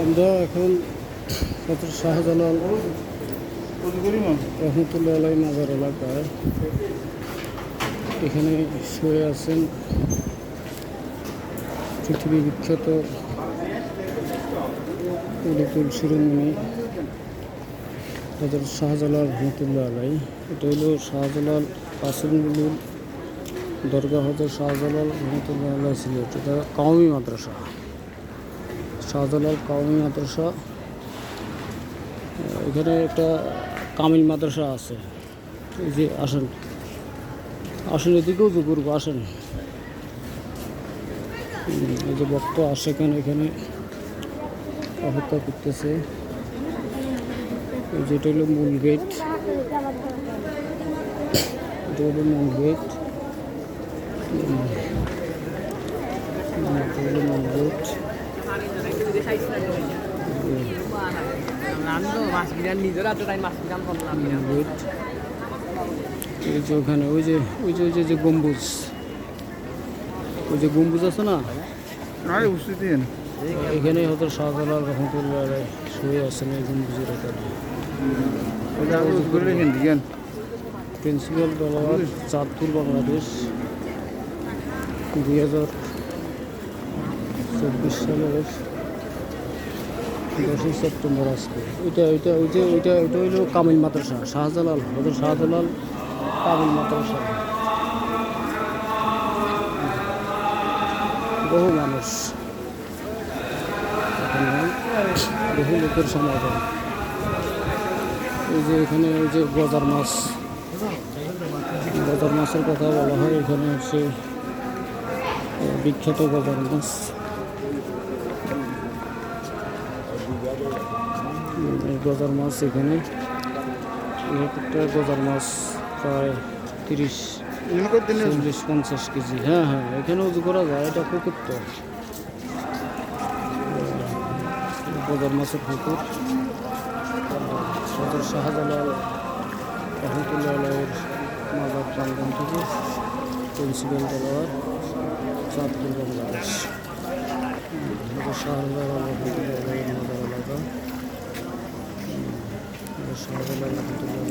আমরা এখন কত শাহজালাল রহমতুল্লাহ আলাই মাজার এলাকায়। এখানে শুয়ে আছেন পৃথিবী বিখ্যাত উলিকুল শিরোমণি হজরত শাহজালাল রহমতুল্লাহ আলাই এটা হলো শাহজালাল কাসিমুল দরগা হজরত শাহজালাল রহমতুল্লাহ ছিল এটা কাউমি মাদ্রাসা। শাহজালাল কাউমি মাদ্রাসা এখানে একটা কামিল মাদ্রাসা আছে। যে আসেন। আসেন এদিকেও তো করব আসেন। এই যে বক্ত আসে কেন এখানে অপেক্ষা করতেছে। যেটা হলো মূল গেট। এটা হলো মূল গেট। এই যে ওখানে ওই যে ওই যে ওই যে গম্বুজ। ওই যে গম্বুজ আছে না? এখানে হয়তো শাহজালাল রহমতুল্লাহ শুয়ে আছেন এই গম্বুজের প্রিন্সিপাল চাঁদপুর বাংলাদেশ। দুই হাজার চব্বিশ সালের দশই সেপ্টেম্বর আজকে। ওইটা ওইটা, ওই যে, ওইটা ওইটা হইল কামিল মাদ্রাসা, শাহজালাল, হজর শাহজালাল, কামিল মাদ্রাসা। বহু মানুষ। বহু লোকের সমাগম। এই যে এখানে, ওই যে গজার মাছ। গজার মাছের কথা বলা হয়, এখানে হচ্ছে বিখ্যাত মাছ গজার মাছ এখানে। একটা গজার মাছ প্রায় তিরিশ, চল্লিশ, পঞ্চাশ কেজি। হ্যাঁ হ্যাঁ এখানে উজু করা যায়, এটা পুকুর তো। গজার মাছের পুকুর। সদর শাহজালাল রহমতুল্লাহ মাজার প্রাঙ্গন থেকে। প্রিন্সিপাল তলোয়ার চাঁদপুর বাংলাদেশ সদর শাহজালাল রহমতুল্লাহ আলাইয়ের মাজার এলাকা উম, সদর শাহজালাল রহমতুল্লাহ